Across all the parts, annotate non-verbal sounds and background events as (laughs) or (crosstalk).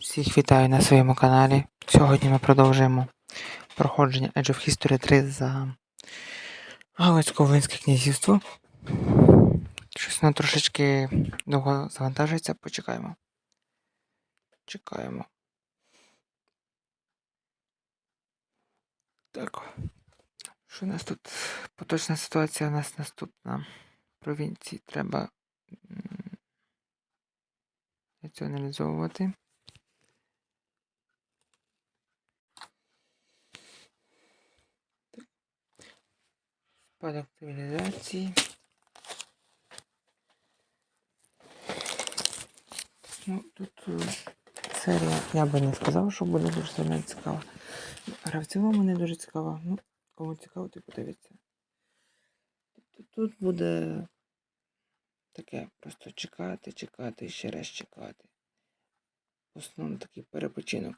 Всіх вітаю на своєму каналі. Сьогодні ми продовжуємо проходження Age of History 3 за Галицько-Волинське князівство. Щось воно трошечки довго завантажується, почекаємо. Чекаємо. Так. Що у нас тут? Поточна ситуація у нас наступна. Провінції треба націоналізовувати. Спадок цивілізації. Ну, тут серія, я би не сказав, що буде дуже сильно цікава. Гра в цілому не дуже цікава. Ну, кому цікаво, то подивіться. Тобто тут буде таке просто чекати, чекати і ще раз чекати. В основному такий перепочинок.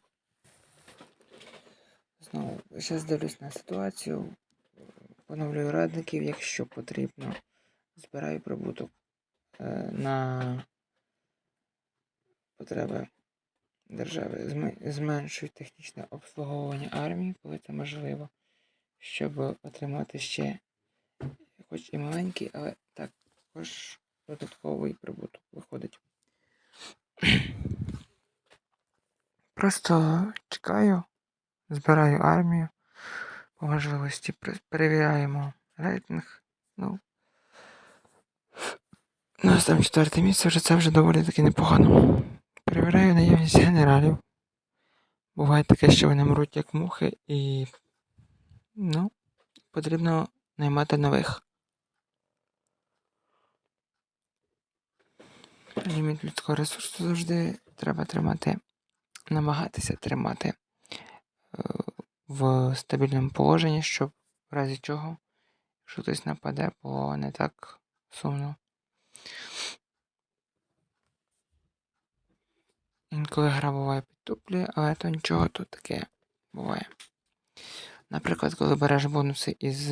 Знову, зараз дивлюсь на ситуацію. Поновлюю радників, якщо потрібно. Збираю прибуток е, на потреби держави. Зме- Зменшую технічне обслуговування армії, коли це можливо, щоб отримати ще, хоч і маленький, але також додатковий прибуток виходить. Просто чекаю, збираю армію. Можливості перевіряємо рейтинг. Ну, у нас там четверте місце, вже це вже доволі таки непогано. Перевіряю наявність генералів. Буває таке, що вони мруть як мухи, і ну, потрібно наймати нових. Ліміт людського ресурсу завжди треба тримати, намагатися тримати е, в стабільному положенні, щоб в разі чого, якщо хтось нападе, було не так сумно. Інколи гра буває підтуплює, але то нічого тут таке буває. Наприклад, коли береш бонуси із,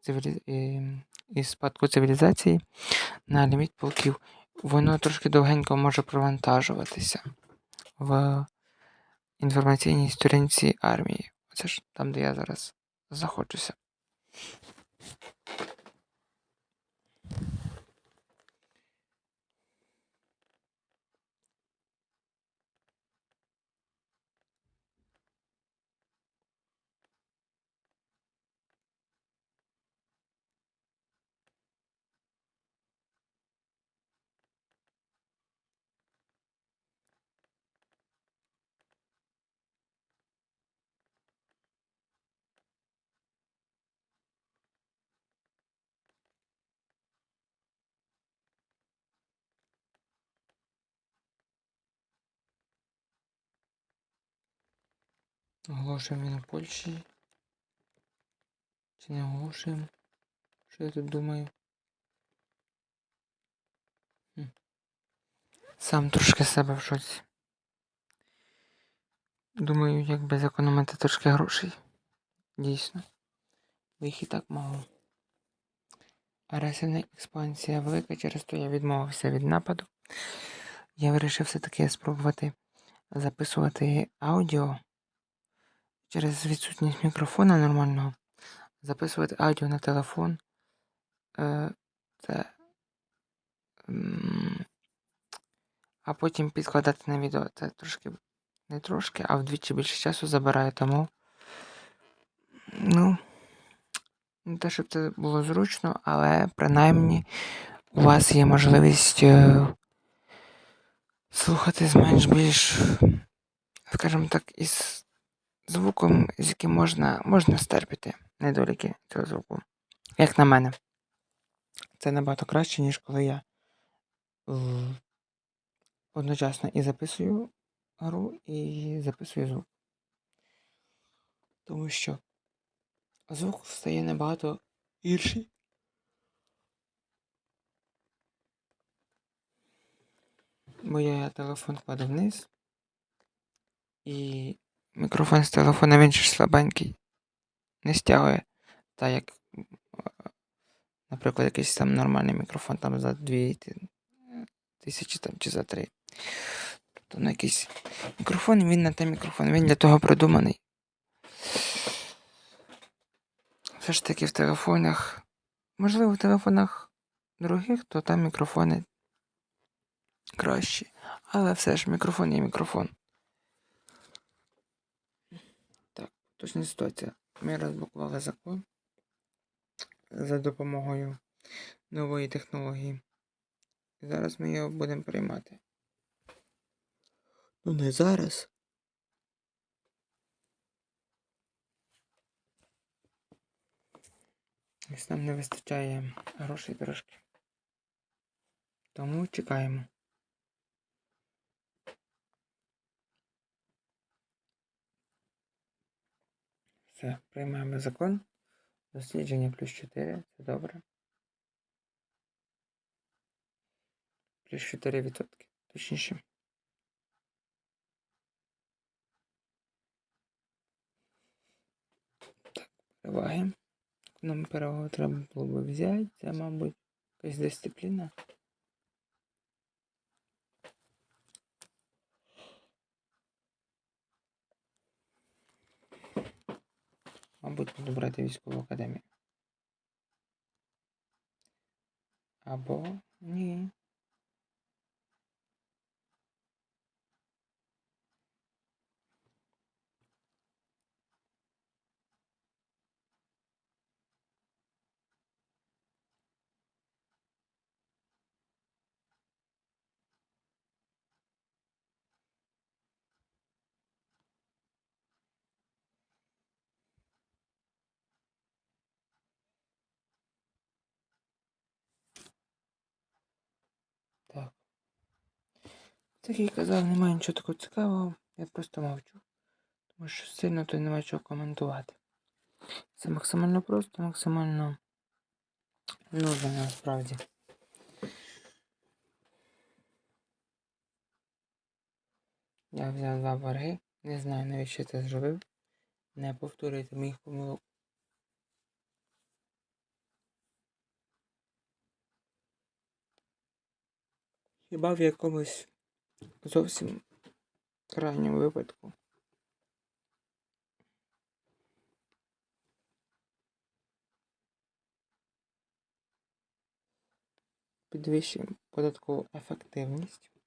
цивілі... із спадку цивілізації на ліміт полків, воно трошки довгенько може провантажуватися в інформаційній сторінці армії. Оце ж там, де я зараз знаходжуся. Оголошуємо війну Польщі. Чи не оголошуємо? Що я тут думаю? Сам трошки себе в шоці. Думаю, як би зекономити трошки грошей. Дійсно. Їх і так мало. Агресивна експансія велика, через то я відмовився від нападу. Я вирішив все-таки спробувати записувати аудіо через відсутність мікрофона нормального. Записувати аудіо на телефон. Е, це, а потім підкладати на відео. Це трошки не трошки, а вдвічі більше часу забирає, тому. Ну, не те, щоб це було зручно, але принаймні у вас є можливість е, слухати з менш більш, скажімо так, із звуком, з яким можна, можна стерпіти недоліки цього звуку. Як на мене. Це набагато краще, ніж коли я одночасно і записую гру, і записую звук. Тому що звук стає набагато гірший. Бо я телефон кладу вниз, і мікрофон з телефона він же ж слабенький. Не стягує. Так як, наприклад, якийсь там нормальний мікрофон там за 2 тисячі там, чи за 3. То на якийсь мікрофон, він на те мікрофон, він для того придуманий. Все ж таки в телефонах, можливо, в телефонах других, то там мікрофони кращі. Але все ж мікрофон є мікрофон. Так, точна ситуація. Ми розблокували закон за допомогою нової технології. І зараз ми його будемо приймати. Ну, не зараз. Ось нам не вистачає грошей трошки. Тому чекаємо. Все, приймаємо закон. Дослідження плюс 4. Це добре. Плюс 4 відсотки. Точніше. Так, переваги. Нам перевагу треба було б взяти. Це, мабуть, якась дисципліна. Мабуть, буду військову академію. Або ні. Так. Так як казав, немає нічого такого цікавого. Я просто мовчу. Тому що сильно то немає чого коментувати. Це максимально просто, максимально нудно насправді. Я взяв два борги. Не знаю, навіщо це зробив. Не повторюйте моїх помилок. Хіба в якомусь зовсім крайньому випадку. Підвищуємо податкову ефективність.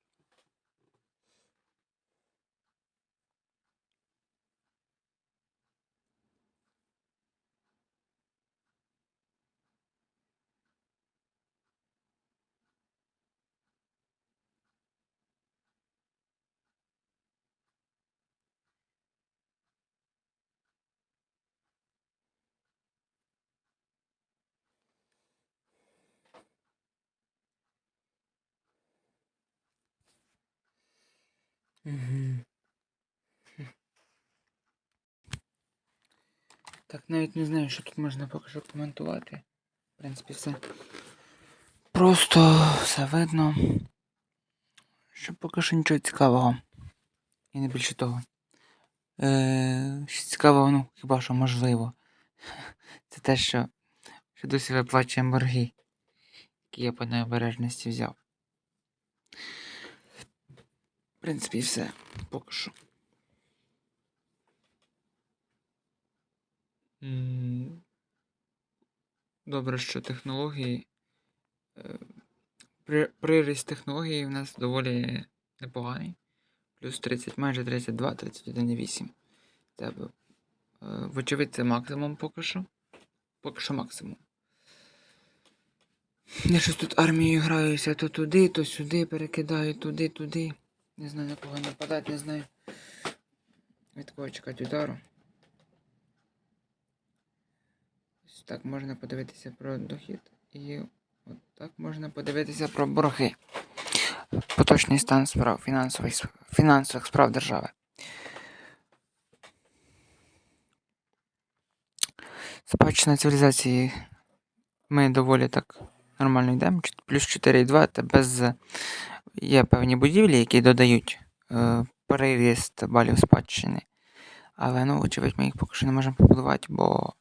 Так, навіть не знаю, що тут можна поки що коментувати. В принципі, все. Просто все видно. Що поки що нічого цікавого. І не більше того. Е, що цікавого, ну, хіба що можливо. (laughs) Це те, що, що досі виплачуємо борги, які я по необережності взяв. В принципі, все. Поки що. Добре, що технології. е, Приріст технології у нас доволі непоганий. Плюс 30, майже 32, 31,8. Це, вочевидь, це максимум поки що. Поки що максимум. Я щось тут армією граюся, то туди, то сюди, перекидаю, туди, туди. Не знаю, на кого нападати, не знаю. Від кого чекати удару. Ось так можна подивитися про дохід. І от так можна подивитися про борги. Поточний стан справ фінансових, фінансових справ держави. Спадщина цивілізації ми доволі так нормально йдемо. Плюс 4,2 це без. Є певні будівлі, які додають е, переріст балів спадщини. Але, ну, очевидь, ми їх поки що не можемо побудувати, бо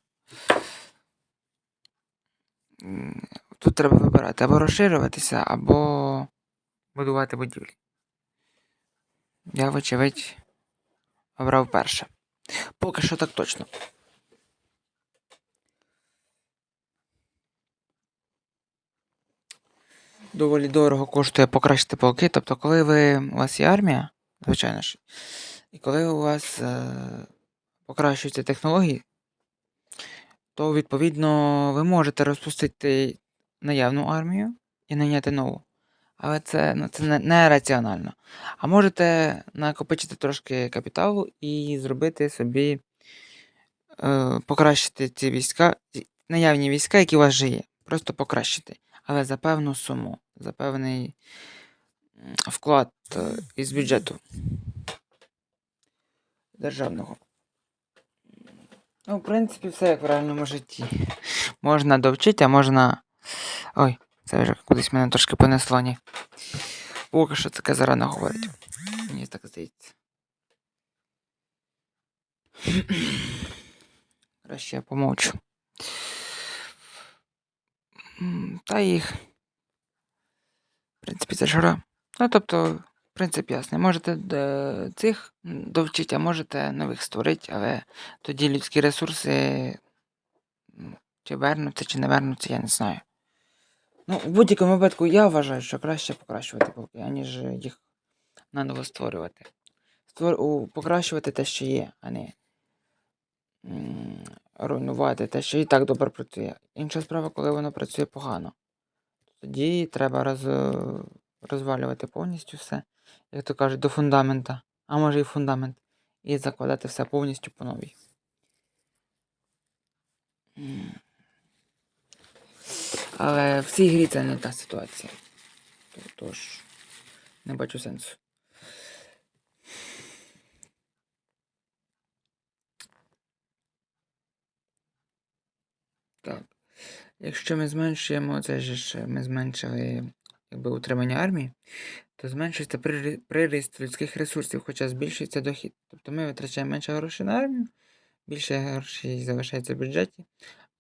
тут треба вибирати або розширюватися, або будувати будівлі. я, вочевидь, обрав перше. Поки що так точно. Доволі дорого коштує покращити полки. Тобто, коли ви, у вас є армія, звичайно ж, і коли у вас е, покращуються технології, то відповідно ви можете розпустити наявну армію і найняти нову. Але це, ну, це не раціонально. А можете накопичити трошки капіталу і зробити собі, е, покращити ці війська, наявні війська, які у вас вже є. Просто покращити. Але за певну суму, за певний вклад е, із бюджету державного. Ну, в принципі, все як в реальному житті. Можна довчити, а можна. Ой, це вже кудись мене трошки понесло, ні. Поки що таке зарано говорить. Мені так здається. Краще я помовчу. Та їх. В принципі, це жара. Ну, тобто, принцип ясний. Можете е, цих довчити, а можете нових створити, але тоді людські ресурси чи вернуться, чи не вернуться, я не знаю. Ну, в будь-якому випадку я вважаю, що краще покращувати полки, аніж їх наново створювати. Створ... Покращувати те, що є, а не руйнувати те, що і так добре працює. Інша справа, коли воно працює погано. Тоді треба роз... розвалювати повністю все, як то кажуть, до фундамента, а може і фундамент, і закладати все повністю по новій. Але в цій грі це не та ситуація. Тож не бачу сенсу. Так. Якщо ми зменшуємо, це ж ми зменшили якби, утримання армії, то зменшується приріст людських ресурсів, хоча збільшується дохід. Тобто ми витрачаємо менше грошей на армію, більше грошей залишається в бюджеті.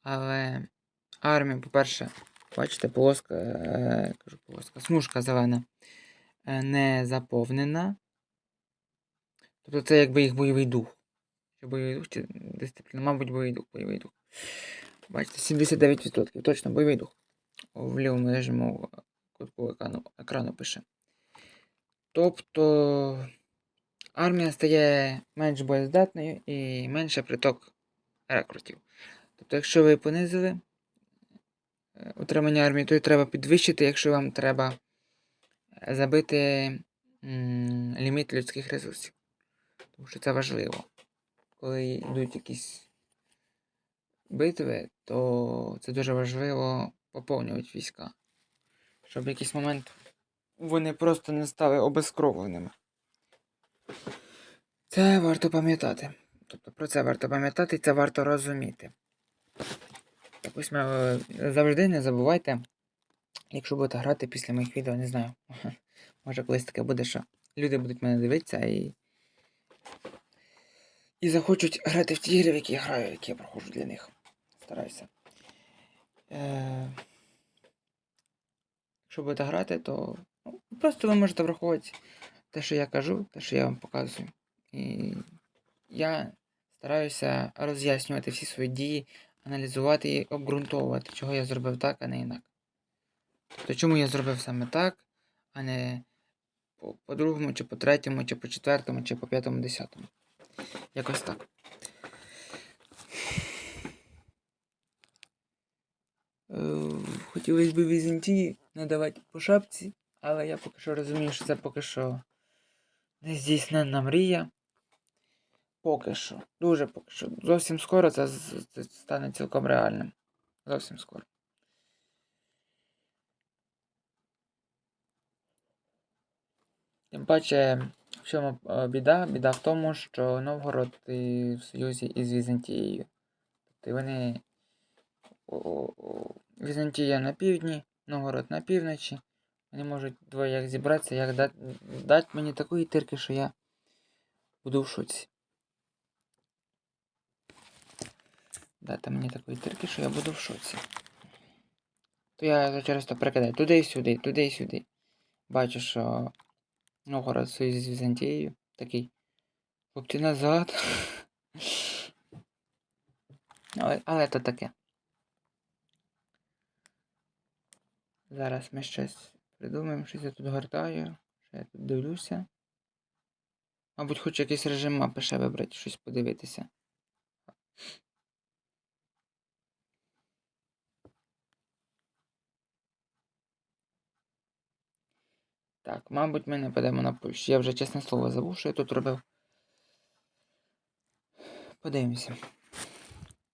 Але армія, по-перше, бачите, полоска, е, кажу, полоска, смужка зелена е, не заповнена. Тобто це якби їх бойовий дух. Бойовий дух, чи дисципліна, мабуть, бойовий дух, бойовий дух. Бачите, 79%. Точно бойовий дух. В лівому нижньому кутку екрану, екрану пише. Тобто армія стає менш боєздатною і менше приток рекрутів. Тобто, якщо ви понизили е, утримання армії, то й треба підвищити, якщо вам треба е, забити ліміт людських ресурсів. Тому що це важливо. Коли йдуть якісь битви, то це дуже важливо поповнювати війська. Щоб в якийсь момент вони просто не стали обезкровленими. Це варто пам'ятати. Тобто про це варто пам'ятати і це варто розуміти. Так ось ми завжди не забувайте, якщо будете грати після моїх відео, не знаю. (laughs) Може колись таке буде, що люди будуть мене дивитися і. І захочуть грати в ті ігри, в які я граю, які я проходжу для них. Стараюся. Е... Якщо будете грати, то ну, просто ви можете враховувати те, що я кажу, те, що я вам показую. І я стараюся роз'яснювати всі свої дії, аналізувати і обґрунтовувати, чого я зробив так, а не інак. Тобто, чому я зробив саме так, а не по, по другому, чи по третьому, чи по четвертому, чи по п'ятому, десятому. Якось так. Хотілося б Візантії надавати по шапці, але я поки що розумію, що це поки що нездійсненна мрія. Поки що. Дуже поки що. Зовсім скоро це, це стане цілком реальним. Зовсім скоро. Тим паче, в чому е, біда? Біда в тому, що Новгород і в союзі із Візантією. Тобто вони. Візантія на півдні, Новгород на півночі. Вони можуть двоє як зібратися, як дати дать мені такої тирки, що я буду в шоці. Дати мені такої тирки, що я буду в шоці. То я через то прикидаю туди і сюди, туди і сюди. Бачу, що Новгород в з Візантією. Такий. Хлопці назад. (laughs) Але, але то таке. Зараз ми щось придумаємо, щось я тут гортаю, що я тут дивлюся. Мабуть, хочу якийсь режим мапи ще вибрати, щось подивитися. Так, мабуть, ми нападемо на Польщу. Я вже чесне слово забув, що я тут робив. Подивимося.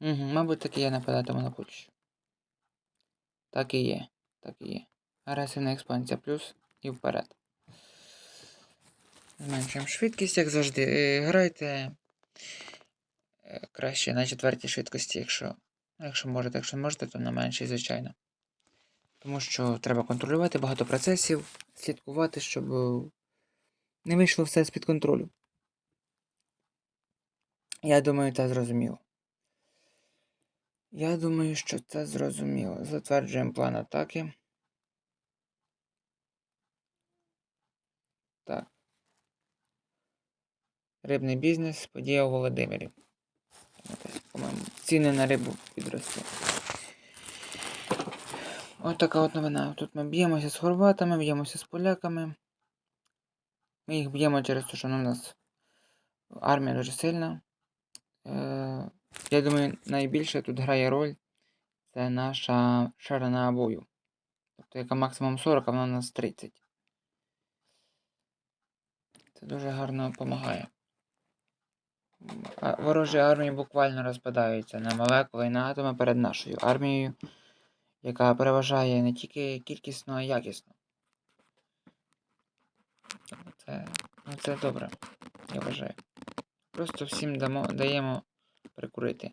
Угу, Мабуть, таки я нападатиму на Польщу. Так і є. Так і є. Агресивна експансія плюс і вперед. Зменшуємо швидкість, як завжди. Е, Грайте е, краще на четвертій швидкості, якщо якщо можете, якщо не можете, то на меншій, звичайно. Тому що треба контролювати багато процесів, слідкувати, щоб е, не вийшло все з-під контролю. Я думаю, це зрозуміло. Я думаю, що це зрозуміло. Затверджуємо план атаки. Так. Рибний бізнес, подія у Володимирі. По-моєму, ціни на рибу підросли. Ось така от новина. Тут ми б'ємося з хорватами, б'ємося з поляками. Ми їх б'ємо через те, що у нас армія дуже сильна. Я думаю, найбільше тут грає роль це наша ширина бою. Тобто яка максимум 40, а вона у нас 30. Це дуже гарно допомагає. Ворожі армії буквально розпадаються на молекули і на атоми перед нашою армією, яка переважає не тільки кількісно, а й якісно. Це, ну це добре, я вважаю. Просто всім дамо, даємо прикурити.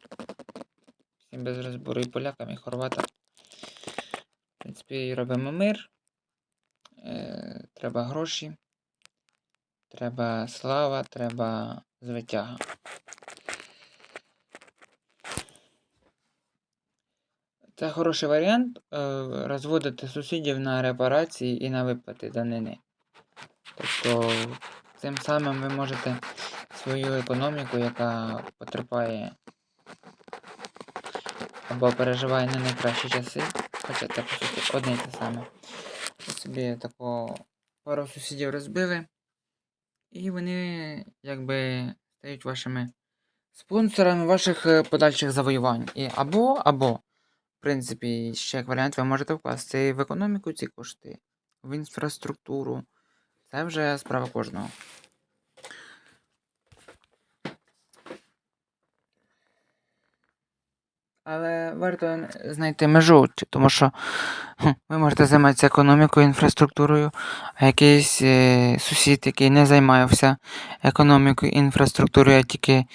Всім без розбору і полякам, і хорватам. В принципі, робимо мир. Е, Треба гроші. Треба слава, треба звитяга. Це хороший варіант е, розводити сусідів на репарації і на виплати данини. Тобто, цим самим ви можете свою економіку, яка потерпає або переживає не найкращі часи, хоча це по суті одне і те саме. Ви собі тако пару сусідів розбили, і вони якби стають вашими спонсорами ваших е, подальших завоювань. І Або, або, в принципі, ще як варіант, ви можете вкласти в економіку ці кошти, в інфраструктуру. Це вже справа кожного. Але варто знайти межу, тому що ви можете займатися економікою, інфраструктурою, а якийсь е, сусід, який не займався економікою, інфраструктурою, а тільки,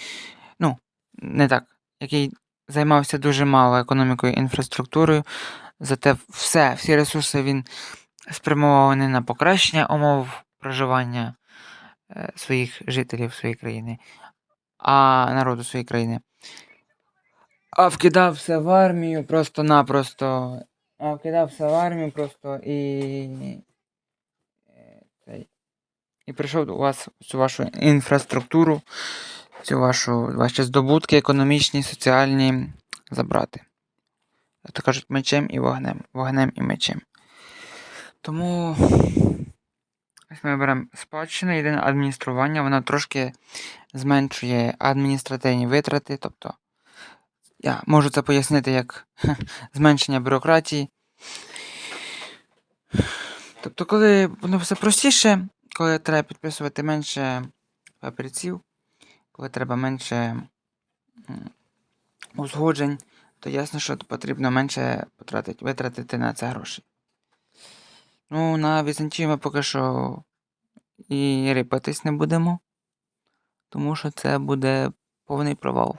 ну, не так, який займався дуже мало економікою, інфраструктурою, зате все, всі ресурси він спрямований на покращення умов проживання е, своїх жителів своєї країни, а народу своєї країни. А вкидався в армію просто-напросто. А вкидався в армію просто і. І прийшов у вас цю вашу інфраструктуру, цю вашу ваші здобутки економічні, соціальні забрати. То кажуть, мечем і вогнем. Вогнем і мечем. Тому ось ми беремо спадщину, єдине адміністрування, воно трошки зменшує адміністративні витрати. тобто я можу це пояснити як зменшення бюрократії. Тобто, коли воно все простіше, коли треба підписувати менше папірців, коли треба менше узгоджень, то ясно, що потрібно менше потратити, витратити на це гроші. Ну, на Візантію ми поки що і рипатись не будемо, тому що це буде повний провал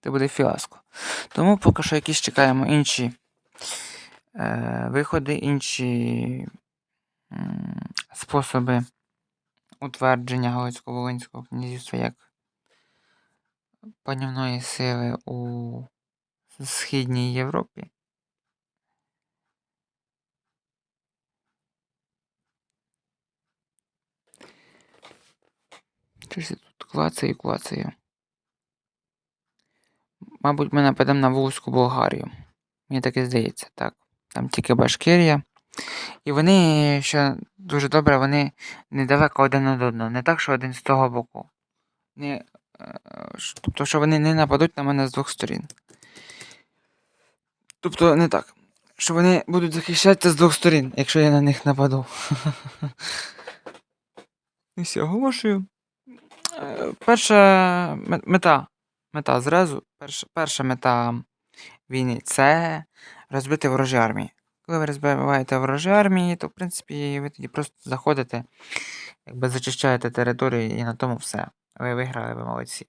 це буде фіаско. Тому поки що якісь чекаємо інші е, виходи, інші м, способи утвердження Галицько-Волинського князівства як панівної сили у Східній Європі. Щось я тут клацаю, клацаю. Мабуть, ми нападемо на Вузьку Болгарію. Мені таке здається, так. Там тільки Башкирія. І вони, що дуже добре, вони недалеко один від одного. Не так, що один з того боку. Не, е, тобто, що вони не нападуть на мене з двох сторін. Тобто, не так. Що вони будуть захищатися з двох сторін, якщо я на них нападу. (laughs) І все, оголошую. Е, Перша мета. Мета зразу. Перша, перша мета війни це розбити ворожі армії. Коли ви розбиваєте ворожі армії, то в принципі ви тоді просто заходите, якби зачищаєте територію і на тому все. Ви виграли, ви молодці.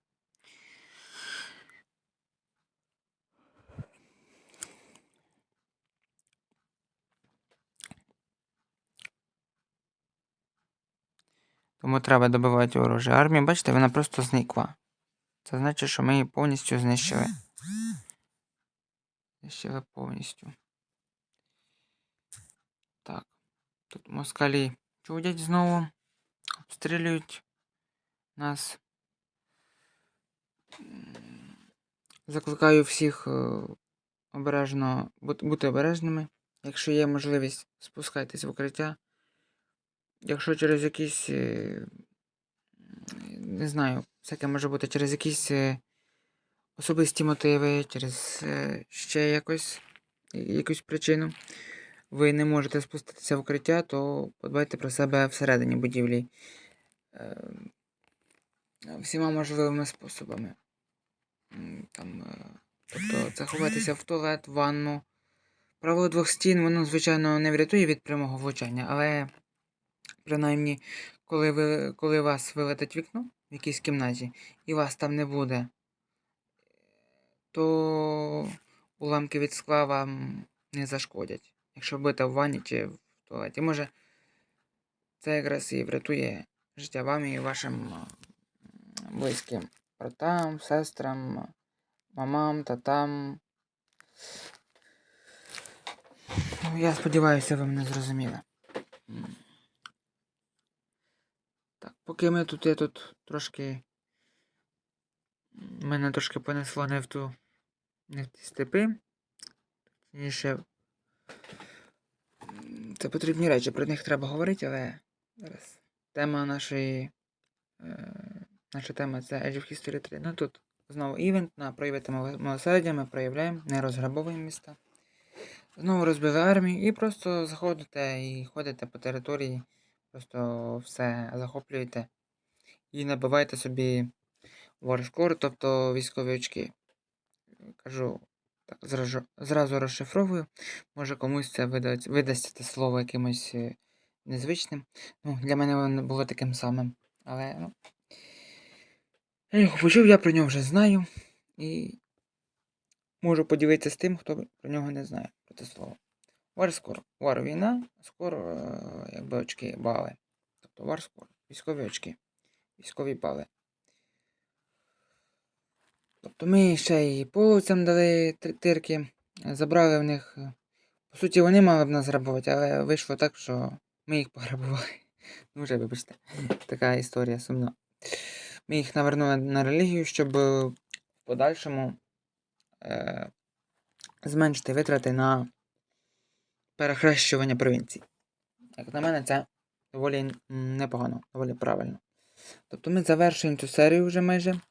Тому треба добивати ворожі армії. Бачите, вона просто зникла. Це значить, що ми її повністю знищили. Знищили повністю. Так. Тут москалі чудять знову. Обстрілюють нас. Закликаю всіх е, обережно бути, обережними. Якщо є можливість, спускайтесь в укриття. Якщо через якісь. Не знаю, всяке може бути через якісь е, особисті мотиви, через е, ще якось, якусь причину. Ви не можете спуститися в укриття, то подбайте про себе всередині будівлі. Е, всіма можливими способами. Там, тобто заховатися в туалет, в ванну. Правило двох стін, воно, звичайно, не врятує від прямого влучання, але принаймні, коли, ви, коли вас вилетить вікно в якійсь кімнаті і вас там не буде, то уламки від скла вам не зашкодять, якщо будете в ванні чи в туалеті. Може, це якраз і врятує життя вам і вашим близьким братам, сестрам, мамам, татам. Ну, Я сподіваюся, ви мене зрозуміли. Так, поки ми тут, я тут трошки. Мене трошки понесло не в ту. Не в ті степи. Точніше. Це потрібні речі, про них треба говорити, але зараз. Тема нашої. Е, наша тема це Age of History 3. Ну тут знову івент на проявити мило- милосердя, ми проявляємо, не розграбовуємо міста. Знову розбили армію і просто заходите і ходите по території, просто все захоплюєте і набиваєте собі варскор, тобто військові очки. Кажу, так, зразу, зразу розшифровую. Може комусь це видасть, видасть слово якимось е, незвичним. Ну, для мене воно було таким самим. Але ну. Я його почув, я про нього вже знаю. І можу поділитися з тим, хто про нього не знає про це слово. Варскор. Вар війна, скор, е, якби очки, бали. Тобто варскор. Військові очки. Військові бали. Тобто ми ще і половцям дали тирки, забрали в них. е, По суті, вони мали б нас грабувати, але вийшло так, що ми їх пограбували. (laughs) Ну, вже, вибачте, така історія сумна. Ми їх навернули на релігію, щоб е, в подальшому е, зменшити витрати на перехрещування провінцій. Як на мене, це доволі непогано, доволі правильно. Тобто ми завершуємо цю серію вже майже.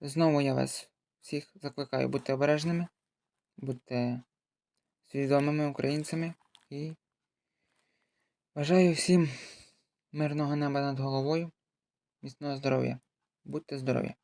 Знову я вас всіх закликаю бути обережними, будьте свідомими українцями і бажаю всім мирного неба над головою, міцного здоров'я. Будьте здорові!